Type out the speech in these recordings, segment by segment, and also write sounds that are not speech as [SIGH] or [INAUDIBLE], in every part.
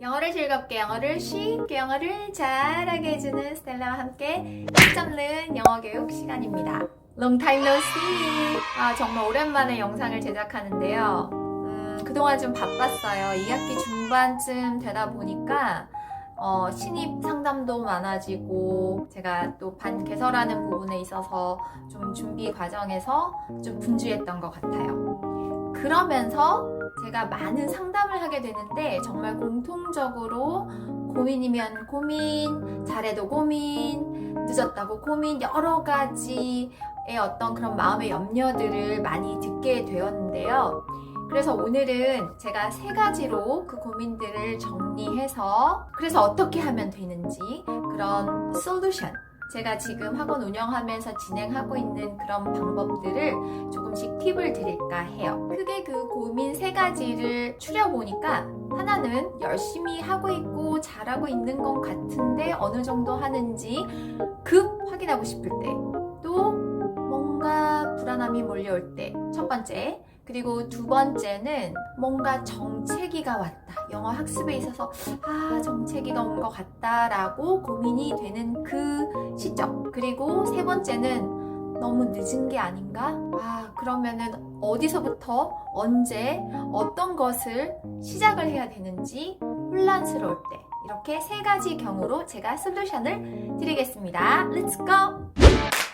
영어를 즐겁게, 영어를 쉽게, 영어를 잘하게 해주는 스텔라와 함께 힘잡는 영어 교육 시간입니다. No see. 아, 정말 오랜만에 영상을 제작하는데요. 음, 그동안 좀 바빴어요. 2학기 중반쯤 되다 보니까 어, 신입 상담도 많아지고 제가 또 반 개설하는 부분에 있어서 좀 준비 과정에서 좀 분주했던 것 같아요. 그러면서 제가 많은 상담을 하게 되는데 정말 공통적으로 고민이면 고민, 잘해도 고민, 늦었다고 고민, 여러 가지의 어떤 그런 마음의 염려들을 많이 듣게 되었는데요. 그래서 오늘은 제가 세 가지로 그 고민들을 정리해서 그래서 어떻게 하면 되는지 그런 솔루션 제가 지금 학원 운영하면서 진행하고 있는 그런 방법들을 조금씩 팁을 드릴까 해요. 크게 그 고민 세 가지를 추려보니까 하나는 열심히 하고 있고 잘하고 있는 것 같은데 어느 정도 하는지 급 확인하고 싶을 때 또 뭔가 불안함이 몰려올 때 첫 번째 그리고 두 번째는 뭔가 정체기가 왔다. 영어 학습에 있어서 아, 정체기가 온 것 같다라고 고민이 되는 그 시점. 그리고 세 번째는 너무 늦은 게 아닌가? 아, 그러면은 어디서부터 언제 어떤 것을 시작을 해야 되는지 혼란스러울 때. 이렇게 세 가지 경우로 제가 솔루션을 드리겠습니다. Let's go!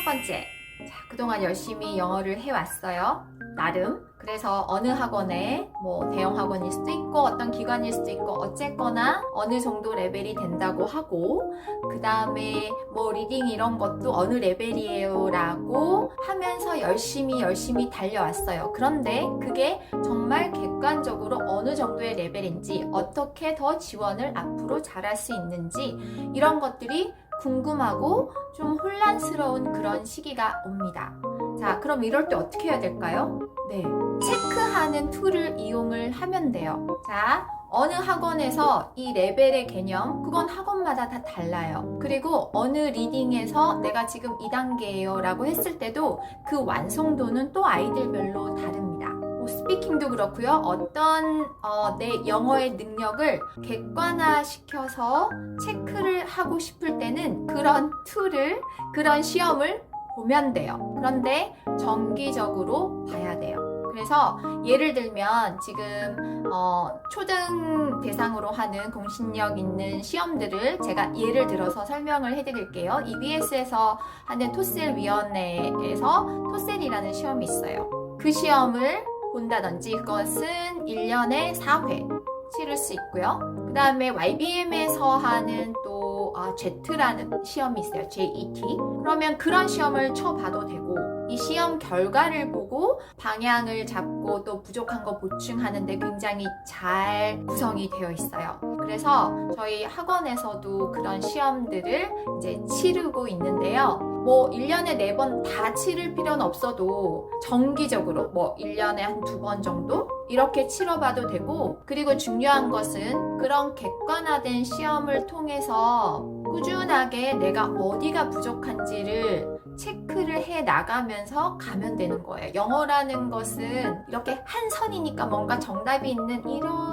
첫 번째. 자, 그동안 열심히 영어를 해왔어요. 나름. 그래서 어느 학원에 뭐 대형 학원일 수도 있고 어떤 기관일 수도 있고 어쨌거나 어느 정도 레벨이 된다고 하고 그 다음에 뭐 리딩 이런 것도 어느 레벨이에요 라고 하면서 열심히 열심히 달려왔어요. 그런데 그게 정말 객관적으로 어느 정도의 레벨인지 어떻게 더 지원을 앞으로 잘할 수 있는지 이런 것들이 궁금하고 좀 혼란스러운 그런 시기가 옵니다. 자, 그럼 이럴 때 어떻게 해야 될까요? 네. 체크하는 툴을 이용을 하면 돼요. 자, 어느 학원에서 이 레벨의 개념, 그건 학원마다 다 달라요. 그리고 어느 리딩에서 내가 지금 2단계예요 라고 했을 때도 그 완성도는 또 아이들별로 다릅니다. 뭐 스피킹도 그렇고요. 어떤 어, 내 영어의 능력을 객관화시켜서 체크를 하고 싶을 때는 그런 툴을 그런 시험을 보면 돼요. 그런데 정기적으로 봐야 돼요. 그래서 예를 들면 지금 어, 초등 대상으로 하는 공신력 있는 시험들을 제가 예를 들어서 설명을 해드릴게요. EBS에서 하는 토셀 위원회에서 토셀이라는 시험이 있어요. 그 시험을 본다든지 그것은 1년에 4회 치를 수 있고요. 그 다음에 YBM에서 하는 또 아, JET라는 시험이 있어요. JET. 그러면 그런 시험을 쳐봐도 되고 이 시험 결과를 보고 방향을 잡고 또 부족한 거 보충하는데 굉장히 잘 구성이 되어 있어요. 그래서 저희 학원에서도 그런 시험들을 이제 치르고 있는데요. 뭐 1년에 4번 다 치를 필요는 없어도 정기적으로 뭐 1년에 한 두 번 정도 이렇게 치러봐도 되고 그리고 중요한 것은 그런 객관화된 시험을 통해서 꾸준하게 내가 어디가 부족한지를 체크를 해 나가면서 가면 되는 거예요. 영어라는 것은 이렇게 한 선이니까 뭔가 정답이 있는 이런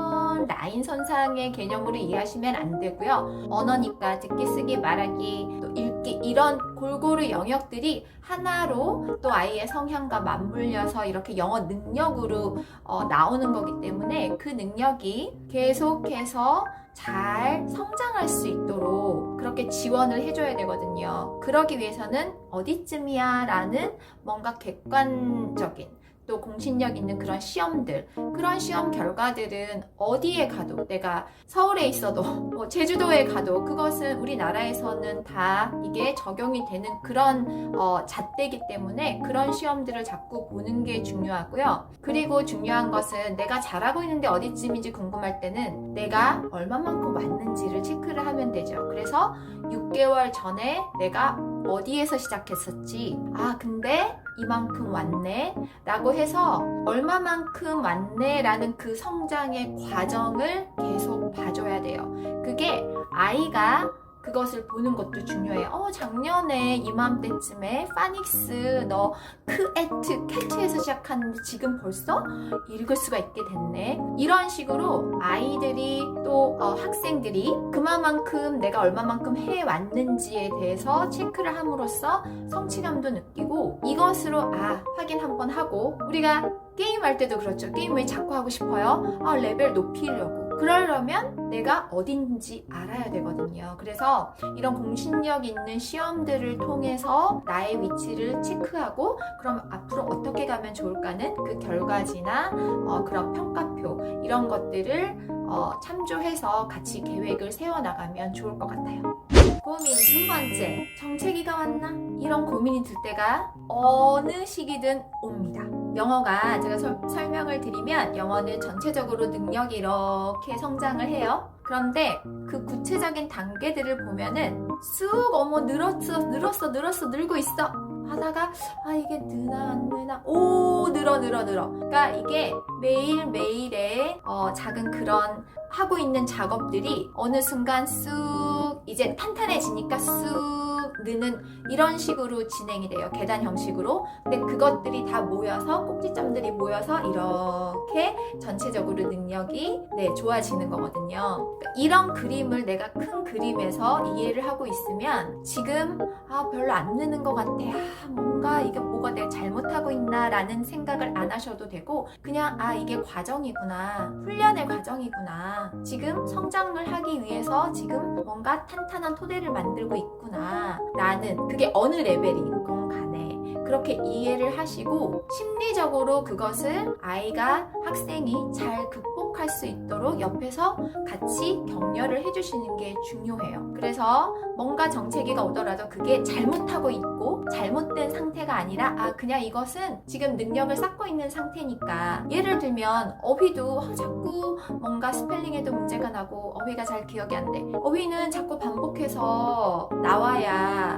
라인 선상의 개념으로 이해하시면 안 되고요. 언어니까 듣기, 쓰기, 말하기, 또 읽기 이런 골고루 영역들이 하나로 또 아이의 성향과 맞물려서 이렇게 영어 능력으로 어, 나오는 거기 때문에 그 능력이 계속해서 잘 성장할 수 있도록 그렇게 지원을 해줘야 되거든요. 그러기 위해서는 어디쯤이야 라는 뭔가 객관적인 또 공신력 있는 그런 시험들, 그런 시험 결과들은 어디에 가도 내가 서울에 있어도 [LAUGHS] 뭐 제주도에 가도 그것은 우리나라에서는 다 이게 적용이 되는 그런 어, 잣대기 때문에 그런 시험들을 자꾸 보는 게 중요하고요. 그리고 중요한 것은 내가 잘하고 있는데 어디쯤인지 궁금할 때는 내가 얼마만큼 왔는지를 체크를 하면 되죠. 그래서 6개월 전에 내가 어디에서 시작했었지? 아, 근데 이만큼 왔네? 라고 해서 얼마만큼 왔네? 라는 그 성장의 과정을 계속 봐줘야 돼요. 그게 아이가 그것을 보는 것도 중요해요. 어, 작년에 이맘때쯤에 파닉스 너 크에트, 캣트에서 시작하는데 지금 벌써 읽을 수가 있게 됐네. 이런 식으로 아이들이 또 어, 학생들이 그만큼 내가 얼마만큼 해 왔는지에 대해서 체크를 함으로써 성취감도 느끼고 이것으로 아 확인 한번 하고 우리가 게임할 때도 그렇죠. 게임 왜 자꾸 하고 싶어요? 아 레벨 높이려고. 그러려면 내가 어딘지 알아야 되거든요. 그래서 이런 공신력 있는 시험들을 통해서 나의 위치를 체크하고 그럼 앞으로 어떻게 가면 좋을까는 그 결과지나 어, 그런 평가표 이런 것들을 어, 참조해서 같이 계획을 세워나가면 좋을 것 같아요. 고민 두 번째, 정체기가 왔나? 이런 고민이 들 때가 어느 시기든 옵니다. 영어가 제가 설- 설명을 드리면 영어는 전체적으로 능력이 이렇게 성장을 해요. 그런데 그 구체적인 단계들을 보면은 쑥 어머 늘었어 늘었어 늘었어 늘고 있어 하다가 아 이게 느나 안 느나 오 늘어 늘어 늘어 그러니까 이게 매일 매일의 어, 작은 그런 하고 있는 작업들이 어느 순간 쑥 이제 탄탄해지니까 쑥 느는 이런 식으로 진행이 돼요. 계단 형식으로. 근데 그것들이 다 모여서 꼭지점들이 모여서 이렇게 전체적으로 능력이 네 좋아지는 거거든요. 그러니까 이런 그림을 내가 큰 그림에서 이해를 하고 있으면 지금 아 별로 안 느는 것 같아. 아 뭔가 이게 뭐가 내가 잘못하고 있나라는 생각을 안 하셔도 되고 그냥 아 이게 과정이구나. 훈련의 과정이구나. 지금 성장을 하기 위해서 지금 뭔가 탄탄한 토대를 만들고 있구나 라는 그게 어느 레벨인 건 간에 그렇게 이해를 하시고 심리적으로 그것을 아이가 학생이 잘 극복할 수 있도록 옆에서 같이 격려를 해주시는 게 중요해요. 그래서 뭔가 정체기가 오더라도 그게 잘못하고 있고 잘못된 상태가 아니라 아 그냥 이것은 지금 능력을 쌓고 있는 상태니까 예를 들면 어휘도 아, 자꾸 뭔가 스펠링에도 문제가 나고 어휘가 잘 기억이 안 돼. 어휘는 자꾸 반복해서 나와야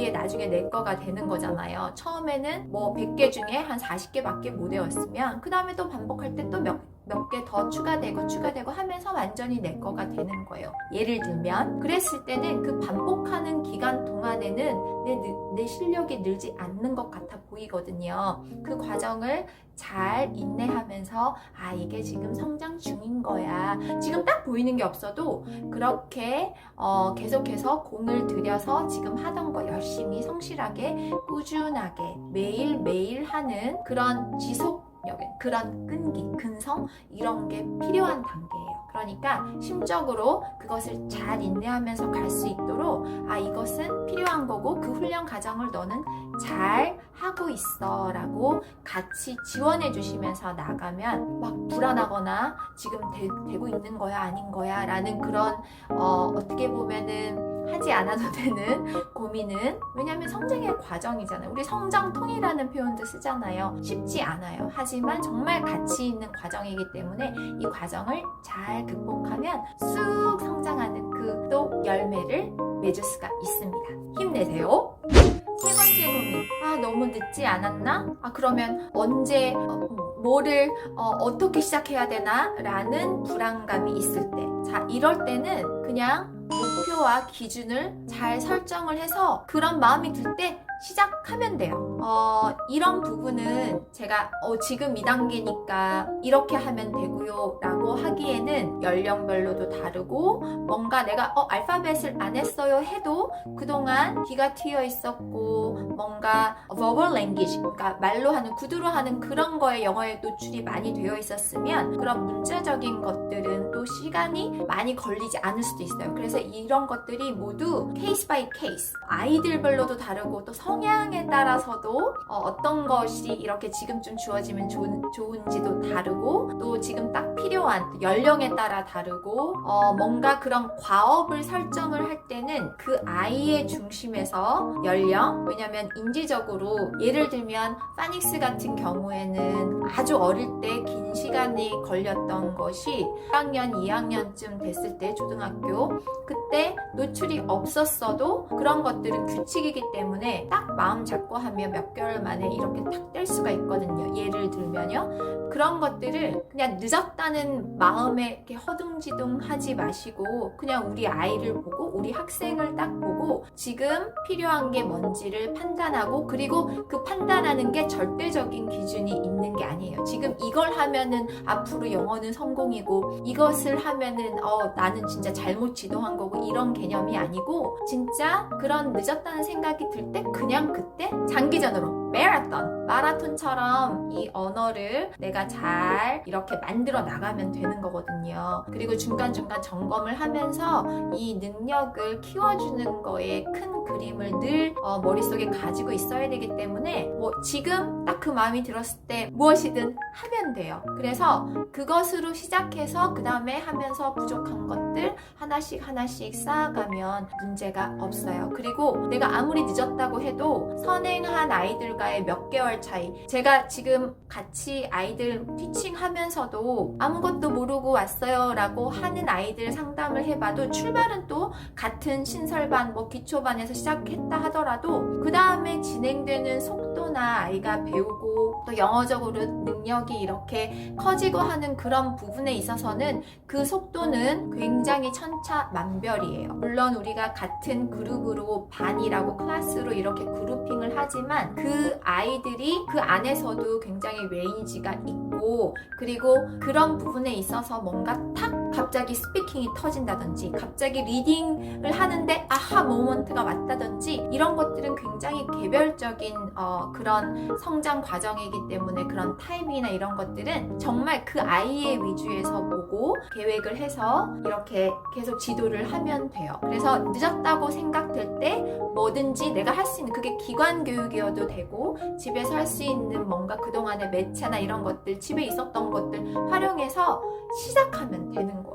그게 나중에 내 거가 되는 거잖아요. 처음에는 뭐 100개 중에 한 40개밖에 못 외웠으면 그 다음에 또 반복할 때 또 몇 몇 개 더 추가되고 추가되고 하면서 완전히 내 거가 되는 거예요. 예를 들면 그랬을 때는 그 반복하는 기간 동안에는 내, 느- 내 실력이 늘지 않는 것 같아 보이거든요. 그 과정을 잘 인내하면서 아 이게 지금 성장 중인 거야. 지금 딱 보이는 게 없어도 그렇게 어, 계속해서 공을 들여서 지금 하던 거 열심히 성실하게 꾸준하게 매일 매일 하는 그런 지속 력 그런 끈기 근성 이런 게 필요한 단계예요. 그러니까 심적으로 그것을 잘 인내하면서 갈 수 있도록 아 이것은 필요한 거고 그 훈련 과정을 너는 잘 하고 있어라고 같이 지원해 주시면서 나가면 막 불안하거나 지금 되, 고 있는 거야 아닌 거야 라는 그런 어, 어떻게 보면은 하지 않아도 [LAUGHS] 되는 고민은 왜냐하면 성장의 과정이잖아요. 우리 성장통이라는 표현도 쓰잖아요. 쉽지 않아요. 하지만 정말 가치 있는 과정이기 때문에 이 과정을 잘 극복하면 쑥 성장하는 그 또 열매를 맺을 수가 있습니다. 힘내세요. 세 번째 고민. 아, 너무 늦지 않았나? 아, 그러면 언제, 어, 뭐를, 어, 떻게 시작해야 되나? 라는 불안감이 있을 때. 자, 이럴 때는 그냥 목표와 기준을 잘 설정을 해서 그런 마음이 들 때 시작하면 돼요. 어, 이런 부분은 제가 어, 지금 2단계니까 이렇게 하면 되고요 라고 하기에는 연령별로도 다르고 뭔가 내가 어, 알파벳을 안 했어요 해도 그동안 귀가 트여 있었고 뭔가 verbal language 그러니까 말로 하는 구두로 하는 그런 거에 영어에 노출이 많이 되어 있었으면 그런 문자적인 것들은 또 시간이 많이 걸리지 않을 수도 있어요. 그래서 이런 것들이 모두 케이스 바이 케이스 아이들별로도 다르고 또 성향에 따라서도 어, 떤 것이 이렇게 지금쯤 주어지면 좋은, 좋은지도 다르고 또 지금 딱 필요한 또 연령에 따라 다르고 어, 뭔가 그런 과업을 설정을 할 때는 그 아이의 중심에서 연령 왜냐면 인지적으로 예를 들면 파닉스 같은 경우에는 아주 어릴 때 긴 시간이 걸렸던 것이 1학년 1학년, 2학년쯤 됐을 때 초등학교 그때 노출이 없었어도 그런 것들은 규칙이기 때문에 딱 마음 잡고 하면 몇 개월 만에 이렇게 딱뗄 수가 있거든요. 예를 들면요. 그런 것들을 그냥 늦었다는 마음에 이렇게 허둥지둥 하지 마시고 그냥 우리 아이를 보고 우리 학생을 딱 보고 지금 필요한 게 뭔지를 판단하고 그리고 그 판단하는 게 절대적인 기준이 있는 게 아니에요. 지금 이걸 하면은 앞으로 영어는 성공이고 이것을 하면은 어 나는 진짜 잘못 지도한 거고 이런 개념이 아니고 진짜 그런 늦었다는 생각이 들 때 그냥 그때 장기 전으로 마라톤 마라톤처럼 이 언어를 내가 잘 이렇게 만들어 나가면 되는 거거든요. 그리고 중간중간 점검을 하면서 이 능력을 키워주는 거에 큰 그림을 늘 어, 머릿속에 가지고 있어야 되기 때문에 뭐 지금 딱 그 마음이 들었을 때 무엇이든 하면 돼요. 그래서 그것으로 시작해서 그 다음에 하면서 부족한 것들 하나씩 하나씩 쌓아가면 문제가 없어요. 그리고 내가 아무리 늦었다고 해도 선행한 아이들과 의 몇 개월 차이. 제가 지금 같이 아이들 티칭 하면서도 아무것도 모르고 왔어요 라고 하는 아이들 상담을 해봐도 출발은 또 같은 신설반, 뭐 기초반에서 시작했다 하더라도 그 다음에 진행되는 속도나 아이가 배우고 또 영어적으로 능력이 이렇게 커지고 하는 그런 부분에 있어서는 그 속도는 굉장히 천차만별이에요. 물론 우리가 같은 그룹으로 반이라고 클래스로 이렇게 그룹핑을 하지만 그 아이들이 그 안에서도 굉장히 레인지가 있고 그리고 그런 부분에 있어서 뭔가 탁 갑자기 스피킹이 터진다든지 갑자기 리딩을 하는데 아하 모먼트가 왔다든지 이런 것들은 굉장히 개별적인 어, 그런 성장 과정이기 때문에 그런 타임이나 이런 것들은 정말 그 아이의 위주에서 보고 계획을 해서 이렇게 계속 지도를 하면 돼요. 그래서 늦었다고 생각될 때 뭐든지 내가 할 수 있는 그게 기관 교육이어도 되고 집에서 할 수 있는 뭔가 그동안의 매체나 이런 것들 집에 있었던 것들 활용해서 시작하면 되는 거예요.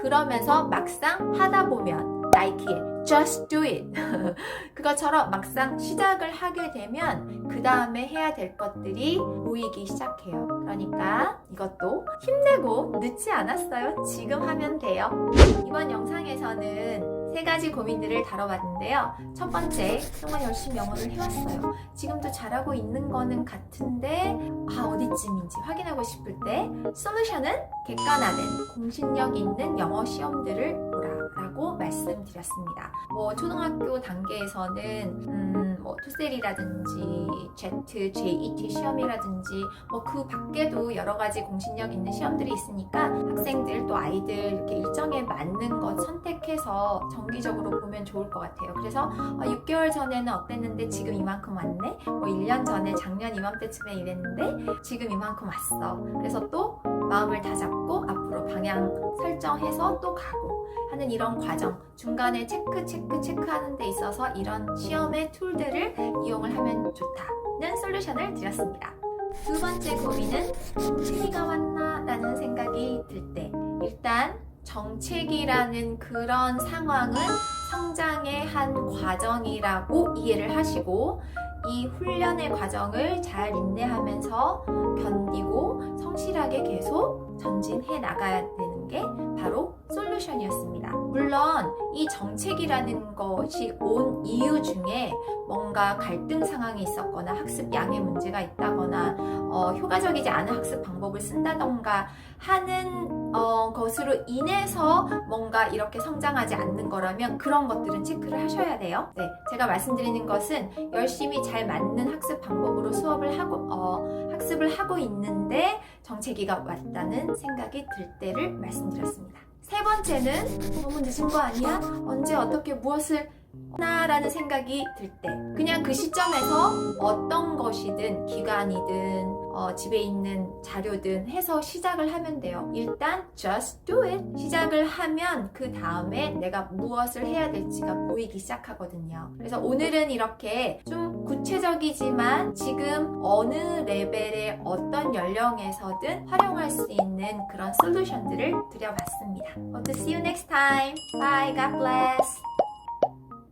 그러면서 막상 하다 보면 나이키의 just do it [LAUGHS] 그것처럼 막상 시작을 하게 되면 그 다음에 해야 될 것들이 보이기 시작해요. 그러니까 이것도 힘내고 늦지 않았어요. 지금 하면 돼요. 이번 영상에서는 세 가지 고민들을 다뤄봤는데요. 첫 번째, 정말 열심히 영어를 해왔어요. 지금도 잘하고 있는 거는 같은데, 아, 어디쯤인지 확인하고 싶을 때, 솔루션은 객관화된 공신력 있는 영어 시험들을 보라 라고 말씀드렸습니다. 뭐, 초등학교 단계에서는, 음, 뭐, 투셀이라든지, 제트, JET 시험이라든지, 뭐, 그 밖에도 여러 가지 공신력 있는 시험들이 있으니까 학생들 또 아이들 이렇게 일정에 맞는 해서 정기적으로 보면 좋을 것 같아요. 그래서 6개월 전에는 어땠는데 지금 이만큼 왔네? 뭐 1년 전에 작년 이맘때쯤에 이랬는데 지금 이만큼 왔어. 그래서 또 마음을 다잡고 앞으로 방향 설정해서 또 가고 하는 이런 과정 중간에 체크 체크 체크하는 데 있어서 이런 시험의 툴들을 이용을 하면 좋다는 솔루션을 드렸습니다. 두 번째 고민은 정체기가 왔나 라는 생각이 들 때 일단 정체기라는 그런 상황은 성장의 한 과정이라고 이해를 하시고 이 훈련의 과정을 잘 인내하면서 견디고 성실하게 계속 전진해 나가야 되는 게 바로 솔루션이었습니다. 물론 이 정책이라는 것이 온 이유 중에 뭔가 갈등 상황이 있었거나 학습 양의 문제가 있다거나 어, 효과적이지 않은 학습 방법을 쓴다던가 하는 어, 것으로 인해서 뭔가 이렇게 성장하지 않는 거라면 그런 것들은 체크를 하셔야 돼요. 네, 제가 말씀드리는 것은 열심히 잘 맞는 학습 방법으로 수업을 하고 어, 학습을 하고 있는데 정체기가 왔다는 생각이 들 때를 말씀드렸습니다. 세 번째는 너무 늦은 거 아니야? 언제 어떻게 무엇을 나라는 생각이 들 때 그냥 그 시점에서 어떤 것이든 기간이든 어, 집에 있는 자료든 해서 시작을 하면 돼요. 일단 just do it 시작을 하면 그 다음에 내가 무엇을 해야 될지가 보이기 시작하거든요. 그래서 오늘은 이렇게 좀 구체적이지만 지금 어느 레벨의 어떤 연령에서든 활용할 수 있는 그런 솔루션들을 드려봤습니다. Hope to see you next time. Bye. God bless.